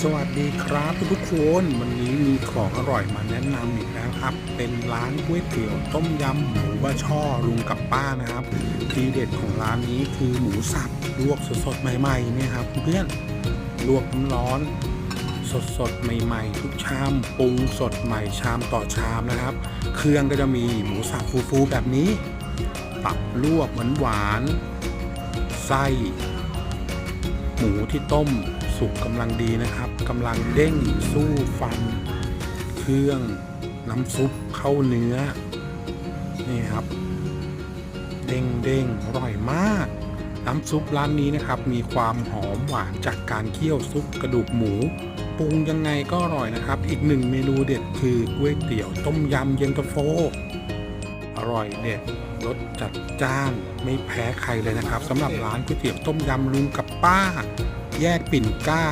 สวัสดีครับทุกคนวันนี้มีของอร่อยมาแนะนำอีกแล้วครับ เป็นร้านก๋วยเตี๋ยวต้มยำหมูบะช่อลุงกับป้านะครับ ทีเด็ดของร้านนี้คือหมูสับลวกสดๆใหม่ๆเนี่ยครับเพื่อนลวกน้ำร้อนสดๆใหม่ๆ ทุกชามปรุงสดใหม่ชามต่อชามนะครับ เครื่องก็จะมีหมูสับฟูๆแบบนี้ ตับลวกหวานๆไส้ หมูที่ต้มสุกกำลังดีนะครับกำลังเด้งสู้ฟัน เครื่องน้ำซุปเข้าเนื้อ นี่ครับ เด้งเด้งอร่อยมาก น้ำซุปร้านนี้นะครับ มีความหอมหวานจากการเคี่ยวซุปกระดูกหมูปรุงยังไงก็อร่อยนะครับ อีกหนึ่งเมนูเด็ดคือก๋วยเตี๋ยวต้มยำเย็นตาโฟ ร่อยเด็ดรสจัดจ้านไม่แพ้ใครเลยนะครับสำหรับร้านก๋วยเตี๋ยวต้มยำลุงกับป้า แยกปิ่นเกล้า